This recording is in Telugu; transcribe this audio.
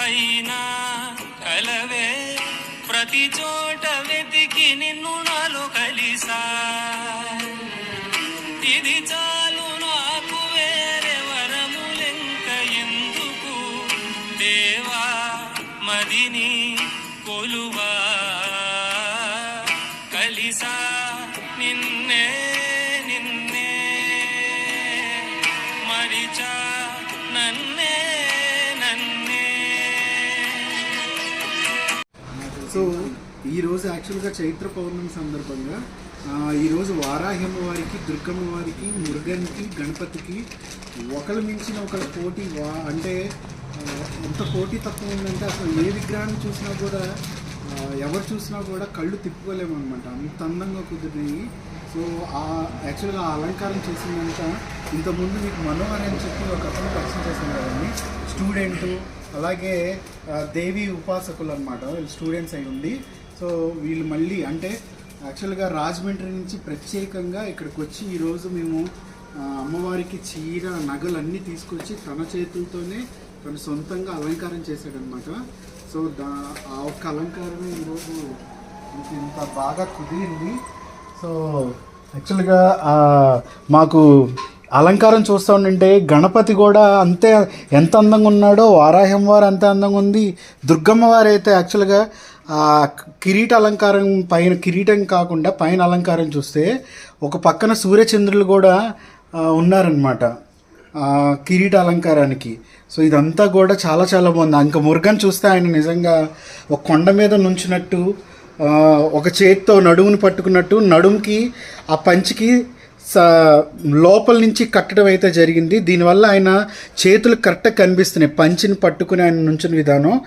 అయినా కలవే. ప్రతి చోట వెతికి నిన్ను నాలో కలిసా. ఇది చాలు నాకు వేరే వరములెంక ఎందుకు? దేవా మదిని కొలువా. కలిసా నిన్నే నిన్నే. మరిచా సో ఈరోజు యాక్చువల్గా చైత్ర పౌర్ణమి సందర్భంగా ఈరోజు వారాహ్యమ్మ వారికి దుర్గమ్మ వారికి మురుగన్కి గణపతికి ఒకరు మించిన ఒకరి పోటీ వా అంటే ఎంత పోటీ తక్కువ ఉందంటే అసలు ఏ విగ్రహాన్ని చూసినా కూడా ఎవరు చూసినా కూడా కళ్ళు తిప్పుకోలేము అనమాట అంత అందంగా కుదిరినాయి. సో ఆ యాక్చువల్గా ఆ అలంకారం చేసిందంతా ఇంతకుముందు మీకు మనోహర్ అని చెప్పి ఒక అతను పరిచయం చేశాను కదండి. స్టూడెంట్ అలాగే దేవి ఉపాసకులు అనమాట వీళ్ళు స్టూడెంట్స్ అయి ఉండి. సో వీళ్ళు మళ్ళీ అంటే యాక్చువల్గా రాజమండ్రి నుంచి ప్రత్యేకంగా ఇక్కడికి వచ్చి ఈరోజు మేము అమ్మవారికి చీర నగలన్నీ తీసుకొచ్చి తన చేతులతోనే తను సొంతంగా అలంకారం చేశాడనమాట సో దా ఆ ఒక్క అలంకారమే ఈరోజు ఇంత బాగా కుదిరింది. సో యాక్చువల్గా మాకు అలంకారం చూస్తూ ఉంటే గణపతి కూడా అంతే ఎంత అందంగా ఉన్నాడో వారాహం వారు అంతే అందంగా ఉంది. దుర్గమ్మ వారు అయితే యాక్చువల్గా ఆ కిరీట అలంకారం పైన కిరీటం కాకుండా పైన అలంకారం చూస్తే ఒక పక్కన సూర్యచంద్రులు కూడా ఉన్నారనమాట కిరీట అలంకారానికి. సో ఇదంతా కూడా చాలా చాలా బాగుంది. ఇంకా మురుగన్ చూస్తే ఆయన నిజంగా ఒక కొండ మీద నుంచినట్టు ఒక చేతితో నడుముని పట్టుకున్నట్టు నడుముకి ఆ పంచికి లోపల నుంచి కట్టడం అయితే జరిగింది. దీనివల్ల ఆయన చేతులు కరెక్ట్గా కనిపిస్తున్నాయి. పంచిని పట్టుకుని ఆయన నుంచిన విధానం.